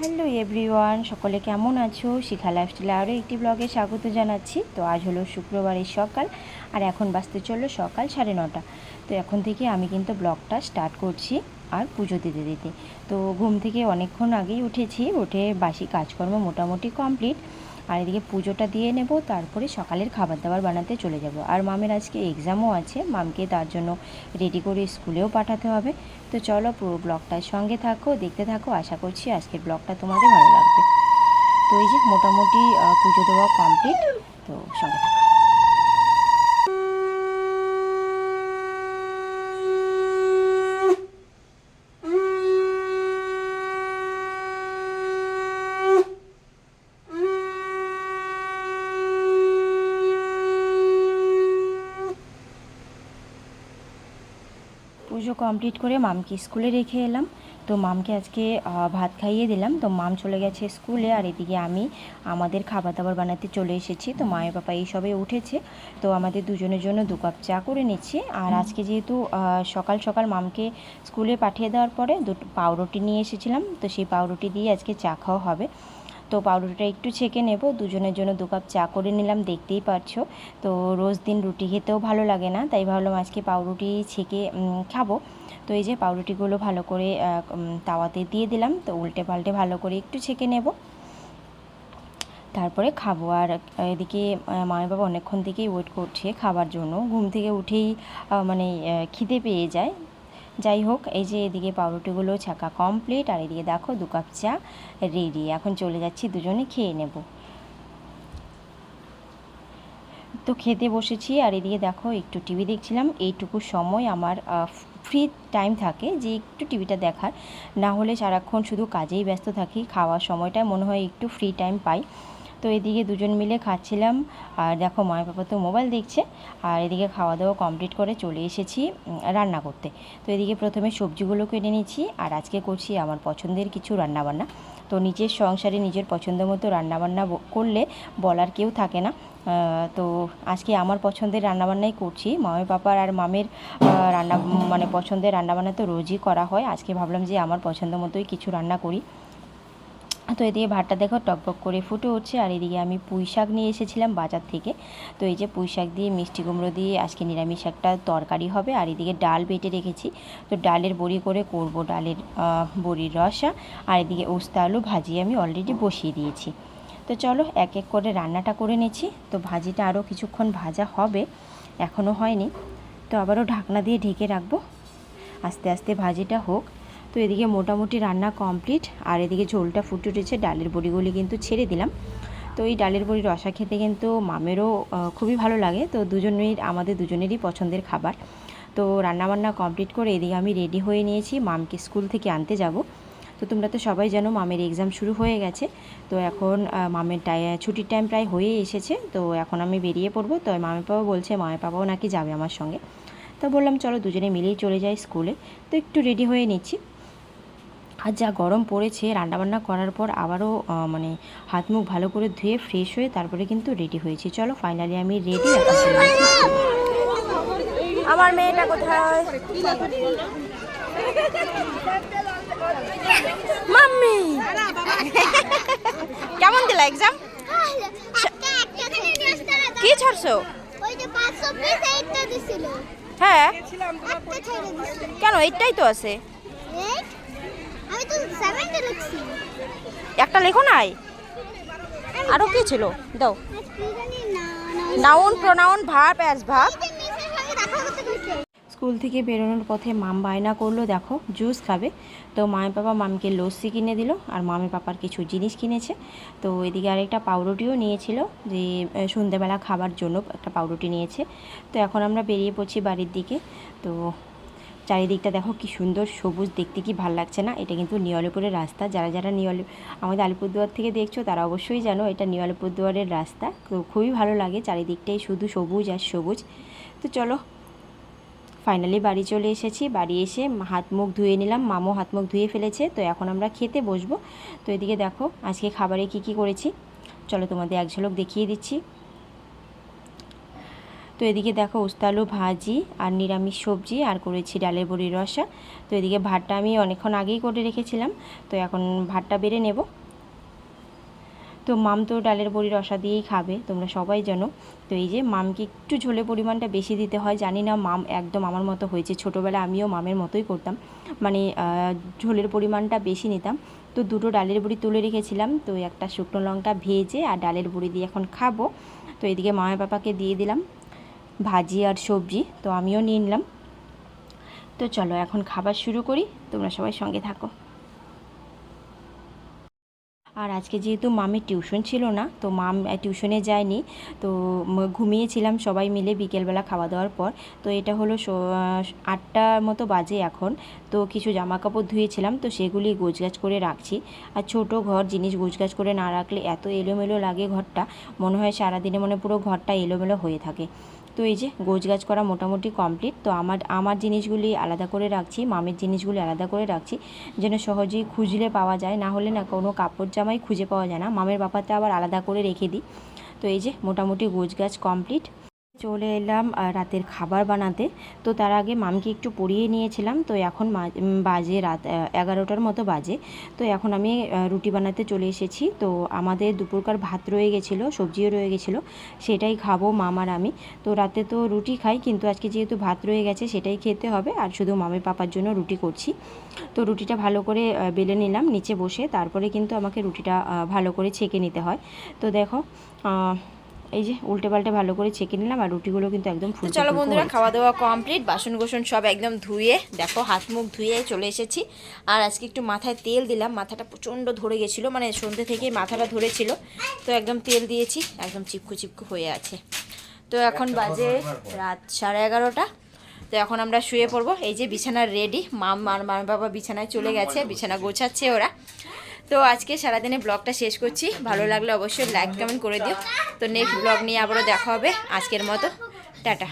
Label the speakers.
Speaker 1: Hello everyone, সকলে কেমন আছো? শিখা লাইফস্টাইলে আরও একটি ব্লগে স্বাগত জানাচ্ছি। তো আজ হলো শুক্রবারের সকাল, আর এখন বাঁচতে চলল সকাল সাড়ে নটা। তো এখন থেকে আমি কিন্তু ব্লগটা স্টার্ট করছি আর পুজো দিতে দিতে। তো ঘুম থেকে অনেকক্ষণ আগেই উঠেছি, উঠে বাসি কাজকর্ম মোটামুটি কমপ্লিট আর এদিকে পুজোটা দিয়ে নেব, তারপরে সকালের খাবার দাবার বানাতে চলে যাব। আর মামের আজকে এক্সামও আছে, মামকে তার জন্য রেডি করে স্কুলেও পাঠাতে হবে। তো চলো পুরো ব্লগটার সঙ্গে থাকো, দেখতে থাকো। আশা করছি আজকের ব্লগটা তোমাদের ভালো লাগবে। তো এই যে মোটামুটি পুজো দেওয়া কমপ্লিট তো সঙ্গে থাকো। পুজো কমপ্লিট করে মামকে স্কুলে রেখে এলাম। তো মামকে আজকে ভাত খাইয়ে দিলাম। তো মাম চলে গেছে স্কুলে আর এদিকে আমি আমাদের খাবার দাবার বানাতে চলে এসেছি। তো মায়ের পাপা এই সবে উঠেছে। তো আমাদের দুজনের জন্য দু কাপ চা করে নিচ্ছি। আর আজকে যেহেতু সকাল সকাল মামকে স্কুলে পাঠিয়ে দেওয়ার পরে দুটো পাউরুটি নিয়ে এসেছিলাম। তো সেই পাউরুটি দিয়ে আজকে চা খাওয়া হবে। তো পাউরুটিটা একটু ছেঁকে নেব। দুজনের জন্য দু কাপ চা করে নিলাম, দেখতেই পারছ। তো রোজ দিন রুটি খেতেও ভালো লাগে না, তাই ভাবলাম আজকে পাউরুটি ছেঁকে খাব। তো এই যে পাউরুটিগুলো ভালো করে তাওয়াতে দিয়ে দিলাম, তো উল্টে পাল্টে ভালো করে একটু ছেঁকে নেব। তারপরে খাব। আর এদিকে মায়ের বাবা অনেকক্ষণ থেকেই ওয়েট করছে, খাবার জন্য। ঘুম থেকে উঠেই মানে খিদে পেয়ে যায়। যাই হোক, এই যে এদিকে পাউরুটিগুলো ছাকা কমপ্লিট আর এদিকে দেখো দু কাপ চা রেডি এখন চলে যাচ্ছি, দুজনে খেয়ে নেব। তো খেতে বসেছি, আর এদিকে দেখো একটু টিভি দেখছিলাম। এইটুকু সময় আমার ফ্রি টাইম থাকে যে একটু টিভিটা দেখার। না হলে সারাক্ষণ শুধু কাজেই ব্যস্ত থাকি, খাওয়ার সময়টায় মনে হয় একটু ফ্রি টাইম পাই। তো এদিকে দুজন মিলে খাচ্ছিলাম। আর দেখো মা বাবা তো মোবাইল দেখছে। আর এদিকে খাওয়া দাওয়া কমপ্লিট করে চলে এসেছি রান্না করতে। তো এদিকে প্রথমে সবজিগুলো কেটে নিয়েছি আর আজকে করছি আমার পছন্দের কিছু রান্নাবান্না। তো নিজের সংসারে নিজের পছন্দ মতো রান্নাবান্না করলে বলার কেউ থাকে না। তো আজকে আমার পছন্দের রান্নাবান্নাই করছি। মামের পাপার আর মামের রান্না মানে পছন্দের রান্নাবান্না তো রোজই করা হয়। আজকে ভাবলাম যে আমার পছন্দ মতোই কিছু রান্না করি। তো এদিকে ভাতটা দেখো টকবক করে ফুটে উঠছে, আর এদিকে আমি পুঁই শাক নিয়ে এসেছিলাম বাজার থেকে। তো এই যে পুঁই শাক দিয়ে মিষ্টি কুমড়ো দিয়ে আজকে নিরামিষ একটা তরকারি হবে, আর এদিকে ডাল বেটে রেখেছি। তো ডালের বড়ি করে করব ডালের বড়ির রসা, আর এদিকে উস্তা আলু ভাজিয়ে আমি অলরেডি বসিয়ে দিয়েছি। তো চলো এক এক করে রান্নাটা করে নিচ্ছি। তো ভাজিটা আরও কিছুক্ষণ ভাজা হবে এখনও হয়নি। তো আবারও ঢাকনা দিয়ে ঢেকে রাখব। আস্তে আস্তে ভাজিটা হোক। তো এদিকে মোটামুটি রান্না কমপ্লিট, আর এদিকে ঝোলটা ফুটে উঠেছে, ডালের বড়িগুলি কিন্তু ছেড়ে দিলাম। তো এই ডালের বড়ি রসা খেতে কিন্তু মামেরও খুবই ভালো লাগে। তো দুজনেই আমাদের দুজনেরই পছন্দের খাবার। তো রান্নাবান্না কমপ্লিট করে এদিকে আমি রেডি হয়ে নিয়েছি, মামকে স্কুল থেকে আনতে যাব। তো তোমরা তো সবাই জানো, মামের এক্সাম শুরু হয়ে গেছে। তো এখন মামের টাই, ছুটির টাইম প্রায় হয়ে এসেছে। তো এখন আমি বেরিয়ে পড়ব। তো মামের বাবা বলছে, মামের বাবাও নাকি যাবে আমার সঙ্গে। তো বললাম, চলো দুজনে মিলেই চলে যাই স্কুলে। তো একটু রেডি হয়ে নিচ্ছি। আর যা গরম পড়েছে রান্নাবান্না করার পর আবারও মানে হাত মুখ ভালো করে ধুয়ে ফ্রেশ হয়ে তারপরে কিন্তু রেডি হয়েছি। চলো ফাইনালি আমি রেডি আমার মেয়েটা কোথায়? মাম্মি! কেমন দিলা এক্সাম কি ছাড়ছো? হ্যাঁ। কেন এইটাই তো আছে।
Speaker 2: আমি তো লিখছি।
Speaker 1: একটা লেখো নাই? আরও কি ছিল? দাও।
Speaker 2: আর
Speaker 1: noun pronoun verb as verb. School থেকে বেরোনোর পথে মাম বায়না করল দেখো জুস খাবে। তো মায়ের বাবা মামকে লস্যি কিনে দিল আর মামের পাপার কিছু জিনিস কিনেছে। তো এদিকে আরেকটা পাউরুটিও নিয়েছিল যে সন্ধ্যেবেলা খাবার জন্য একটা পাউরুটি নিয়েছে। তো এখন আমরা বেরিয়ে পড়ছি বাড়ির দিকে। তো চারিদিকটা দেখো কি সুন্দর, সবুজ, দেখতে কি ভালো লাগছে না? এটা কিন্তু নিউ রাস্তা। যারা যারা নিউ আমাদের আলিপুরদুয়ার থেকে দেখছ, তারা অবশ্যই জানো এটা নিউলিপুরদুয়ারের রাস্তা। তো খুবই ভালো লাগে চারিদিকটাই শুধু সবুজ আর সবুজ। তো চলো ফাইনালি বাড়ি চলে এসেছি। বাড়ি এসে হাত মুখ ধুয়ে নিলাম। মামও হাত মুখ ধুয়ে ফেলেছে, তো এখন আমরা খেতে বসবো। তো এদিকে দেখো, আজকে খাবারে কি কি করেছি? চলো তোমাদের এক ঝলক দেখিয়ে দিচ্ছি। তো এদিকে দেখো উস্তালু ভাজি আর নিরামিষ সবজি, আর করেছি ডালের বড়ির রসা। তো এদিকে ভাতটা আমি অনেকক্ষণ আগেই করে রেখেছিলাম, তো এখন ভাতটা বেড়ে নেব। তো মাম তো ডালের বড়ি রসা দিয়েই খাবে, তোমরা সবাই জানো। তো এই যে মামকে একটু ঝোলের পরিমাণটা বেশি দিতে হয়, জানি না মাম একদম আমার মতো হয়েছে। ছোটোবেলায় আমিও মামের মতোই করতাম মানে ঝোলের পরিমাণটা বেশি নিতাম। তো দুটো ডালের বড়ি তুলে রেখেছিলাম, তো একটা শুকনো লঙ্কা ভেজে আর ডালের বড়ি দিয়ে এখন খাব। তো এদিকে মায়ের পাপাকে দিয়ে দিলাম ভাজি আর সবজি, তো আমিও নিয়ে নিলাম। তো চলো, এখন খাবার শুরু করি, তোমরা সবাই সঙ্গে থাকো। আর আজকে যেহেতু মামের টিউশন ছিল না, তো মাম টিউশনে যায়নি, তো ঘুমিয়েছিলাম সবাই মিলে বিকেলবেলা খাওয়া দাওয়ার পর। তো এটা হলো আটটার মতো বাজে এখন, তো কিছু জামা কাপড় ধুয়েছিলাম, তো সেগুলি গোছগাছ করে রাখছি। আর ছোট ঘর, জিনিস গোছগাছ করে না রাখলে এত এলোমেলো লাগে ঘরটা, মনে হয় সারাদিনে মনে পুরো ঘরটা এলোমেলো হয়ে থাকে। তো এই যে গোছগাছ করা মোটামুটি কমপ্লিট তো আমার আমার জিনিসগুলি আলাদা করে রাখছি, মামের জিনিসগুলি আলাদা করে রাখছি, যেন সহজেই খুঁজলে পাওয়া যায়, না হলে না কোনো কাপড় জামাই খুঁজে পাওয়া যায় না। মামের ব্যাপারটা আবার আলাদা করে রেখে দিই। তো এই যে মোটামুটি গোছগাছ কমপ্লিট চলে এলাম রাতের খাবার বানাতে। তো তার আগে মামকে একটু পরিয়ে নিয়েছিলাম। তো এখন বাজে রাত এগারোটার মতো বাজে। তো এখন আমি রুটি বানাতে চলে এসেছি। তো আমাদের দুপুরকার ভাত রয়ে গেছিল, সবজিও রয়ে গেছিল, সেটাই খাব মামার আমি। তো রাতে তো রুটি খাই, কিন্তু আজকে যেহেতু ভাত রয়ে গেছে, সেটাই খেতে হবে। আর শুধু মামের পাপার জন্য রুটি করছি। তো রুটিটা ভালো করে বেলে নিলাম নিচে বসে। তারপরে কিন্তু আমাকে রুটিটা ভালো করে ছেঁকে নিতে হয়। তো দেখো এই যে উল্টে পাল্টে ভালো করে ছেঁকে নিলাম আর রুটিগুলো কিন্তু একদম
Speaker 3: তো
Speaker 1: ফুলকো
Speaker 3: চলো বন্ধুরা খাওয়া দাওয়া কমপ্লিট বাসন গোসন সব একদম ধুয়ে দেখো হাত মুখ ধুয়ে চলে এসেছি। আর আজকে একটু মাথায় তেল দিলাম মাথাটা প্রচণ্ড ধরে গেছিল মানে সন্ধ্যে থেকেই মাথাটা ধরেছিল। তো একদম তেল দিয়েছি একদম চিপকু চিপকু হয়ে আছে। তো এখন বাজে রাত সাড়ে এগারোটা। তো এখন আমরা শুয়ে পড়ব। এই যে বিছানা রেডি মাম আর মাম বাবা বিছানায় চলে গেছে বিছানা গোছাচ্ছে ওরা। তো আজকে সারাদিনে ব্লগটা শেষ করছি। ভালো লাগলে অবশ্যই লাইক কমেন্ট করে দিও। তো নেক্সট ব্লগ নিয়ে আবারও দেখা হবে। আজকের মতো, টাটা।